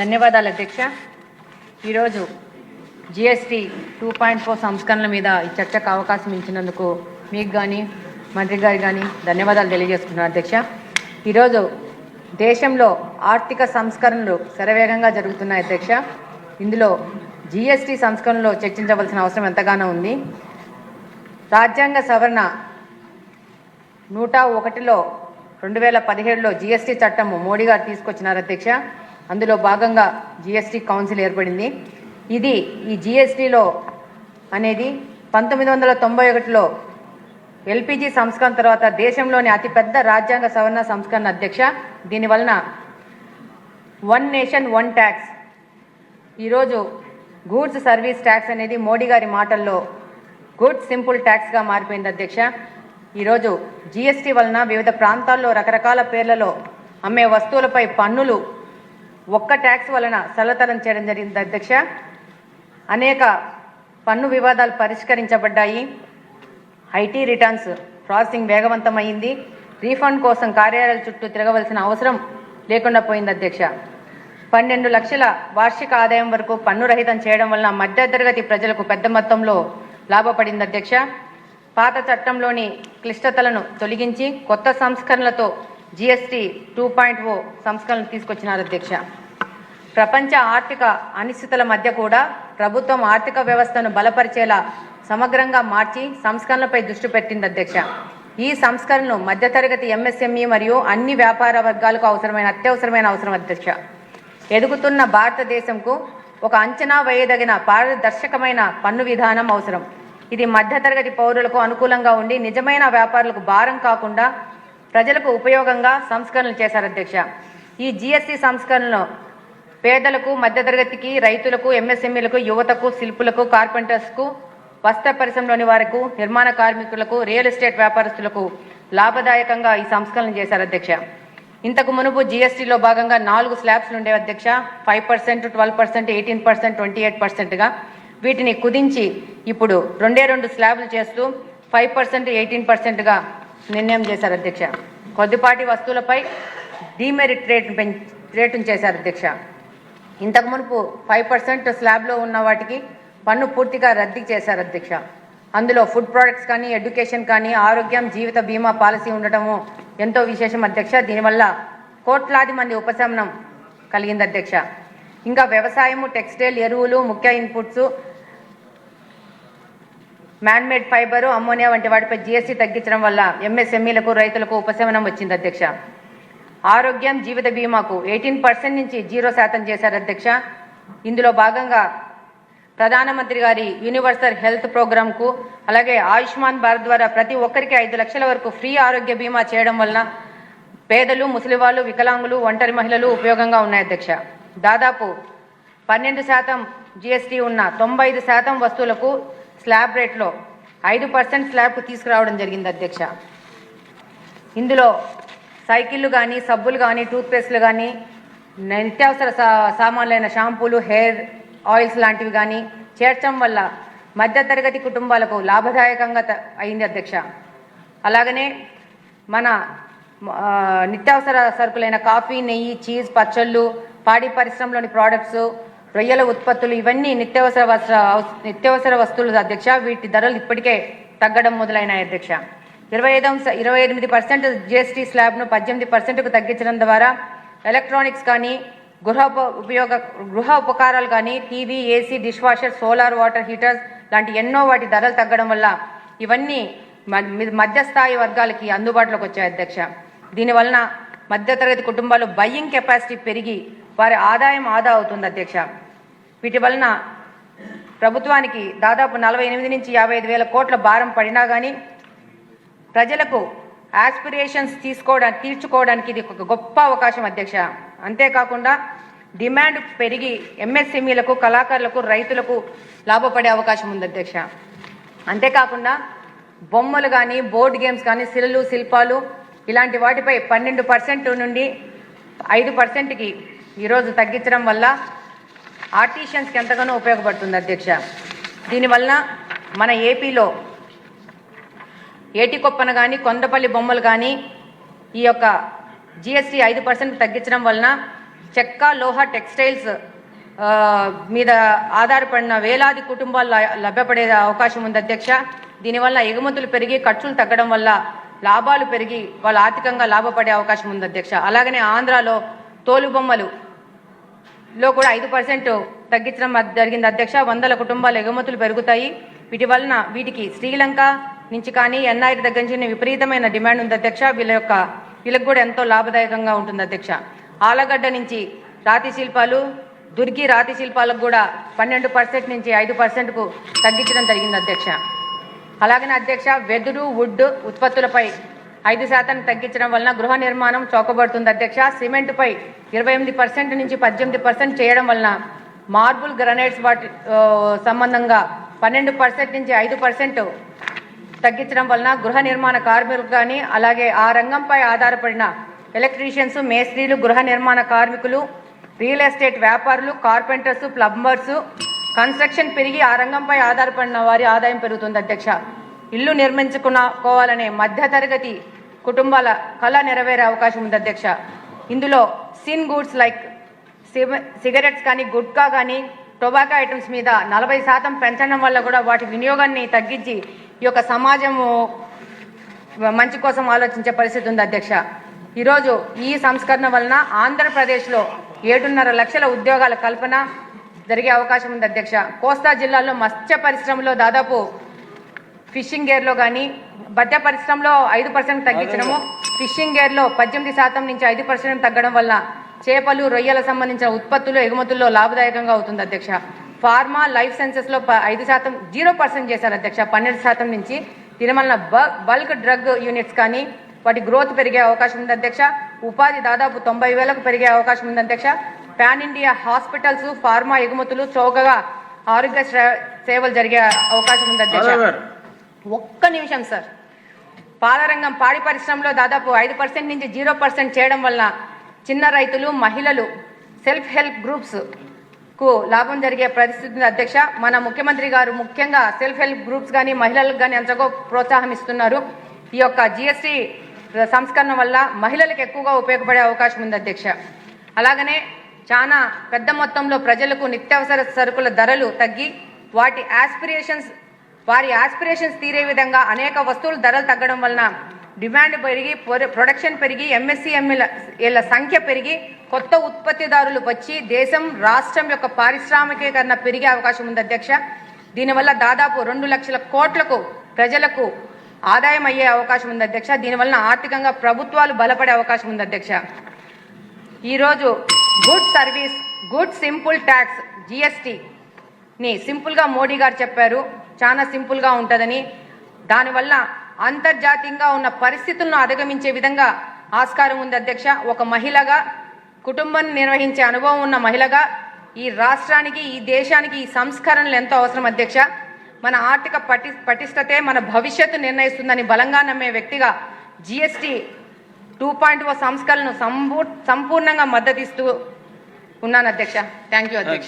ధన్యవాదాలు అధ్యక్ష. ఈరోజు జిఎస్టీ టూ పాయింట్ ఫోర్ సంస్కరణల మీద ఈ చర్చకు అవకాశం ఇచ్చినందుకు మీకు కానీ మంత్రి గారికి కానీ ధన్యవాదాలు తెలియజేసుకుంటున్నాను అధ్యక్ష. ఈరోజు దేశంలో ఆర్థిక సంస్కరణలు శరవేగంగా జరుగుతున్నాయి అధ్యక్ష. ఇందులో జిఎస్టీ సంస్కరణలో చర్చించవలసిన అవసరం ఎంతగానో ఉంది. రాజ్యాంగ సవరణ నూట ఒకటిలో రెండు వేల పదిహేడులో జిఎస్టీ చట్టము మోడీ గారు తీసుకొచ్చినారు అధ్యక్ష. అందులో భాగంగా జిఎస్టీ కౌన్సిల్ ఏర్పడింది. ఇది ఈ జిఎస్టీలో అనేది పంతొమ్మిది వందల తొంభై ఒకటిలో ఎల్పిజి సంస్కరణ తర్వాత దేశంలోని అతిపెద్ద రాజ్యాంగ సవరణ సంస్కరణ అధ్యక్ష. దీనివలన వన్ నేషన్ వన్ ట్యాక్స్ ఈరోజు గూడ్స్ సర్వీస్ ట్యాక్స్ అనేది మోడీ గారి మాటల్లో గుడ్ సింపుల్ ట్యాక్స్గా మారిపోయింది అధ్యక్ష. ఈరోజు జిఎస్టీ వలన వివిధ ప్రాంతాల్లో రకరకాల పేర్లలో అమ్మే వస్తువులపై పన్నులు ఒక్క ట్యాక్స్ వలన సరళతరం చేయడం జరిగింది అధ్యక్ష. అనేక పన్ను వివాదాలు పరిష్కరించబడ్డాయి. ఐటీ రిటర్న్స్ ప్రాసెసింగ్ వేగవంతమైంది. రీఫండ్ కోసం కార్యాలయాల చుట్టూ తిరగవలసిన అవసరం లేకుండా పోయింది అధ్యక్ష. పన్నెండు లక్షల వార్షిక ఆదాయం వరకు పన్ను రహితం చేయడం వలన మధ్యతరగతి ప్రజలకు పెద్ద మొత్తంలో లాభపడింది అధ్యక్ష. పాత చట్టంలోని క్లిష్టతలను తొలగించి కొత్త సంస్కరణలతో జిఎస్టీ టూ పాయింట్ ఓ సంస్కరణలు తీసుకొచ్చినారు అధ్యక్ష. ప్రపంచ ఆర్థిక అనిశ్చితుల మధ్య కూడా ప్రభుత్వం ఆర్థిక వ్యవస్థను బలపరిచేలా సమగ్రంగా మార్చి సంస్కరణలపై దృష్టి పెట్టింది అధ్యక్ష. ఈ సంస్కరణను మధ్యతరగతి ఎంఎస్ఎంఈ మరియు అన్ని వ్యాపార వర్గాలకు అవసరమైన అత్యవసరమైన అవసరం అధ్యక్ష. ఎదుగుతున్న భారతదేశంకు ఒక అంచనా వేయదగిన పారదర్శకమైన పన్ను విధానం అవసరం. ఇది మధ్యతరగతి పౌరులకు అనుకూలంగా ఉండి నిజమైన వ్యాపారులకు భారం కాకుండా ప్రజలకు ఉపయోగంగా సంస్కరణలు చేశారు అధ్యక్ష. ఈ జిఎస్టి సంస్కరణలు పేదలకు మధ్యతరగతికి రైతులకు ఎంఎస్ఎంఈలకు యువతకు శిల్పులకు కార్పెంటర్స్కు వస్త్ర పరిశ్రమలోని వారికి నిర్మాణ కార్మికులకు రియల్ ఎస్టేట్ వ్యాపారస్తులకు లాభదాయకంగా ఈ సంస్కరణలు చేశారు అధ్యక్ష. ఇంతకు మునుపు జీఎస్టీలో భాగంగా నాలుగు స్లాబ్స్ ఉండేవి అధ్యక్ష. Five percent twelve percent eighteen percent twenty eight పర్సెంట్గా. వీటిని కుదించి ఇప్పుడు రెండే రెండు స్లాబ్లు చేస్తూ ఫైవ్ పర్సెంట్ ఎయిటీన్ పర్సెంట్గా నిర్ణయం చేశారు అధ్యక్ష. కొద్దిపాటి వస్తువులపై డీమెరిట్ రేట్ పెంచ్ రేటును చేశారు అధ్యక్ష. ఇంతకు మునుపు ఫైవ్ పర్సెంట్ స్లాబ్లో ఉన్న వాటికి పన్ను పూర్తిగా రద్దు చేశారు అధ్యక్ష. అందులో ఫుడ్ ప్రోడక్ట్స్ కానీ ఎడ్యుకేషన్ కానీ ఆరోగ్యం జీవిత బీమా పాలసీ ఉండటము ఎంతో విశేషం అధ్యక్ష. దీనివల్ల కోట్లాది మంది ఉపశమనం కలిగింది అధ్యక్ష. ఇంకా వ్యవసాయము టెక్స్టైల్ ఎరువులు ముఖ్య ఇన్పుట్స్ మ్యాన్మేడ్ ఫైబరు అమ్మోనియా వంటి వాటిపై జీఎస్టీ తగ్గించడం వల్ల ఎంఎస్ఎంఈలకు రైతులకు ఉపశమనం వచ్చింది అధ్యక్ష. ఆరోగ్యం జీవిత బీమాకు ఎయిటీన్ పర్సెంట్ నుంచి జీరో శాతం చేశారు అధ్యక్ష. ఇందులో భాగంగా ప్రధానమంత్రి గారి యూనివర్సల్ హెల్త్ ప్రోగ్రాంకు అలాగే ఆయుష్మాన్ భారత్ ద్వారా ప్రతి ఒక్కరికి ఐదు లక్షల వరకు ఫ్రీ ఆరోగ్య బీమా చేయడం వలన పేదలు ముసలివాళ్ళు వికలాంగులు ఒంటరి మహిళలు ఉపయోగంగా ఉన్నాయి అధ్యక్ష. దాదాపు పన్నెండు శాతం జీఎస్టీ ఉన్న తొంభై ఐదు శాతం వస్తువులకు స్లాబ్ రేట్లో ఐదు పర్సెంట్ స్లాబ్కు తీసుకురావడం జరిగింది అధ్యక్ష. ఇందులో సైకిళ్ళు కానీ సబ్బులు కానీ టూత్పేస్ట్లు కానీ నిత్యావసర సా సామాన్లైన షాంపూలు హెయిర్ ఆయిల్స్ లాంటివి కానీ చేర్చడం వల్ల మధ్యతరగతి కుటుంబాలకు లాభదాయకంగా త- అయింది అధ్యక్ష. అలాగనే మన నిత్యావసర సరుకులైన కాఫీ నెయ్యి చీజ్ పచ్చళ్ళు పాడి పరిశ్రమలోని ప్రోడక్ట్స్ రొయ్యల ఉత్పత్తులు ఇవన్నీ నిత్యావసర వస్త్ర నిత్యావసర వస్తువులు అధ్యక్ష. వీటి ధరలు ఇప్పటికే తగ్గడం మొదలైనాయి అధ్యక్ష. ఇరవై ఐదు ఇరవై ఎనిమిది పర్సెంట్ జిఎస్టీ స్లాబ్ను పద్దెనిమిది పర్సెంట్కు తగ్గించడం ద్వారా ఎలక్ట్రానిక్స్ కానీ గృహ ఉప- ఉపయోగ గృహ ఉపకారాలు కానీ TV AC dishwasher solar water heaters లాంటి ఎన్నో వాటి ధరలు తగ్గడం వల్ల ఇవన్నీ మ- మధ్యస్థాయి వర్గాలకి అందుబాటులోకి వచ్చాయి అధ్యక్ష. దీనివలన మధ్యతరగతి కుటుంబాలు బయ్యింగ్ కెపాసిటీ పెరిగి వారి ఆదాయం ఆదా అవుతుంది అధ్యక్ష. వీటి వలన ప్రభుత్వానికి దాదాపు నలభై ఎనిమిది నుంచి యాభై ఐదు వేల కోట్ల భారం పడినా కానీ ప్రజలకు ఆస్పిరేషన్స్ తీసుకోవడానికి తీర్చుకోవడానికి ఇది ఒక గొప్ప అవకాశం అధ్యక్ష. అంతేకాకుండా డిమాండ్ పెరిగి ఎంఎస్ఎంఈలకు కళాకారులకు రైతులకు లాభపడే అవకాశం ఉంది అధ్యక్ష. అంతేకాకుండా బొమ్మలు కానీ బోర్డు గేమ్స్ కానీ శిలలు శిల్పాలు ఇలాంటి వాటిపై పన్నెండు పర్సెంట్ నుండి ఐదు పర్సెంట్కి ఈరోజు తగ్గించడం వల్ల ఆర్టిషియన్స్కి ఎంతగానో ఉపయోగపడుతుంది అధ్యక్ష. దీనివలన మన ఏపీలో ఏటికొప్పన కానీ కొండపల్లి బొమ్మలు కానీ ఈ యొక్క జిఎస్టీ ఐదు పర్సెంట్ తగ్గించడం వలన చెక్క లోహ టెక్స్టైల్స్ మీద ఆధారపడిన వేలాది కుటుంబాలు లభ్యపడే అవకాశం ఉంది అధ్యక్ష. దీనివల్ల ఎగుమతులు పెరిగి ఖర్చులు తగ్గడం వల్ల లాభాలు పెరిగి వాళ్ళు ఆర్థికంగా లాభపడే అవకాశం ఉంది అధ్యక్ష. అలాగనే ఆంధ్రాలో తోలుబొమ్మలు లో కూడా ఐదు పర్సెంట్ తగ్గించడం జరిగింది. అధ్యక్ష వందల కుటుంబాల ఎగుమతులు పెరుగుతాయి. వీటి వలన వీటికి శ్రీలంక నుంచి కానీ ఎన్ఐ దగ్గర నుంచి విపరీతమైన డిమాండ్ ఉంది అధ్యక్ష. వీళ్ళ యొక్క వీళ్ళకి కూడా ఎంతో లాభదాయకంగా ఉంటుంది అధ్యక్ష. ఆలగడ్డ నుంచి రాతి శిల్పాలు దుర్గి రాతి శిల్పాలకు కూడా పన్నెండు పర్సెంట్ నుంచి ఐదు పర్సెంట్కు తగ్గించడం జరిగింది అధ్యక్ష. అలాగనే అధ్యక్ష వెదురు వుడ్ ఉత్పత్తులపై ఐదు శాతాన్ని తగ్గించడం వలన గృహ నిర్మాణం చౌకబడుతుంది. అధ్యక్ష సిమెంట్పై ఇరవై ఎనిమిది పర్సెంట్ నుంచి పద్దెనిమిది పర్సెంట్ చేయడం వలన మార్బుల్ గ్రనైట్స్ వాటి సంబంధంగా పన్నెండు పర్సెంట్ నుంచి ఐదు పర్సెంట్ తగ్గించడం వలన గృహ నిర్మాణ కార్మికులు కానీ అలాగే ఆ రంగంపై ఆధారపడిన ఎలక్ట్రీషియన్స్ మేస్త్రీలు గృహ నిర్మాణ కార్మికులు రియల్ ఎస్టేట్ వ్యాపారులు కార్పెంటర్స్ ప్లంబర్స్ కన్స్ట్రక్షన్ పెరిగి ఆ రంగంపై ఆధారపడిన వారి ఆదాయం పెరుగుతుంది. అధ్యక్ష ఇల్లు నిర్మించుకుకోవాలనే మధ్యతరగతి కుటుంబాల కళ నెరవేరే అవకాశం ఉంది అధ్యక్ష. ఇందులో సిన్ గూడ్స్ లైక్ సిగరెట్స్ కానీ గుట్కా కానీ టొబాకో ఐటమ్స్ మీద నలభై శాతం పెంచడం వల్ల కూడా వాటి వినియోగాన్ని తగ్గించి ఈ యొక్క సమాజము మంచి కోసం ఆలోచించే పరిస్థితి ఉంది అధ్యక్ష. ఈరోజు ఈ సంస్కరణ వలన ఆంధ్రప్రదేశ్లో ఏడున్నర లక్షల ఉద్యోగాల కల్పన జరిగే అవకాశం ఉంది అధ్యక్ష. కోస్తా జిల్లాలో మత్స్య పరిశ్రమలో దాదాపు ఫిషింగ్ గేర్లో కానీ మధ్య పరిశ్రమలో ఐదు పర్సెంట్ తగ్గించడము ఫిషింగ్ గేర్లో పద్దెనిమిది శాతం నుంచి ఐదు పర్సెంట్ తగ్గడం వల్ల చేపలు రొయ్యల సంబంధించిన ఉత్పత్తులు ఎగుమతుల్లో లాభదాయకంగా అవుతుంది అధ్యక్ష. ఫార్మా లైఫ్ సైన్సెస్లో ప- ఐదు శాతం జీరో పర్సెంట్ చేశారు అధ్యక్ష. పన్నెండు శాతం నుంచి దీని వలన బ- బల్క్ డ్రగ్ యూనిట్స్ కానీ వాటి గ్రోత్ పెరిగే అవకాశం ఉంది అధ్యక్ష. ఉపాధి దాదాపు తొంభై వేలకు పెరిగే అవకాశం ఉంది అధ్యక్ష. పాన్ ఇండియా హాస్పిటల్స్ ఫార్మా ఎగుమతులు చౌకగా ఆరోగ్య సేవలు జరిగే అవకాశం ఉంది అధ్యక్ష. ఒక్క నిమిషం సార్. పాలరంగం పాడి పరిశ్రమలో దాదాపు ఐదు పర్సెంట్ నుంచి జీరో పర్సెంట్ చేయడం వల్ల చిన్న రైతులు మహిళలు సెల్ఫ్ హెల్ప్ గ్రూప్స్కు లాభం జరిగే పరిస్థితి అధ్యక్ష మన ముఖ్యమంత్రి గారు ముఖ్యంగా సెల్ఫ్ హెల్ప్ గ్రూప్స్ కానీ మహిళలకు కానీ ఎంతగా ప్రోత్సాహం ఇస్తున్నారు ఈ యొక్క జిఎస్టి సంస్కరణ వల్ల మహిళలకు ఎక్కువగా ఉపయోగపడే అవకాశం ఉంది అధ్యక్ష. అలాగనే చాలా పెద్ద మొత్తంలో ప్రజలకు నిత్యావసర సరుకుల ధరలు తగ్గి వాటి ఆస్పిరేషన్స్ వారి ఆస్పిరేషన్స్ తీరే విధంగా అనేక వస్తువుల ధరలు తగ్గడం వలన డిమాండ్ పెరిగి ప్రొడక్షన్ పెరిగి ఎంఎస్సీఎంఎల సంఖ్య పెరిగి కొత్త ఉత్పత్తిదారులు వచ్చి దేశం రాష్ట్రం యొక్క పారిశ్రామికీకరణ పెరిగే అవకాశం ఉంది అధ్యక్ష. దీనివల్ల దాదాపు రెండు లక్షల కోట్లకు ప్రజలకు ఆదాయం అయ్యే అవకాశం ఉంది అధ్యక్ష. దీనివల్ల ఆర్థికంగా ప్రభుత్వాలు బలపడే అవకాశం ఉంది అధ్యక్ష. ఈరోజు good service good simple tax జిఎస్టీని సింపుల్గా మోడీ గారు చెప్పారు. చాలా సింపుల్గా ఉంటుందని. దానివల్ల అంతర్జాతీయంగా ఉన్న పరిస్థితులను అధిగమించే విధంగా ఆస్కారం ఉంది అధ్యక్ష. ఒక మహిళగా కుటుంబాన్ని నిర్వహించే అనుభవం ఉన్న మహిళగా ఈ రాష్ట్రానికి ఈ దేశానికి ఈ సంస్కరణలు ఎంతో అవసరం అధ్యక్ష. మన ఆర్థిక పటి పటిష్టతే మన భవిష్యత్తు నిర్ణయిస్తుందని బలంగా నమ్మే వ్యక్తిగా జిఎస్టి టూ పాయింట్ ఓ సంస్కరణను సంపూర్ణంగా మద్దతిస్తూ ఉన్నాను అధ్యక్ష. థ్యాంక్ యూ అధ్యక్ష.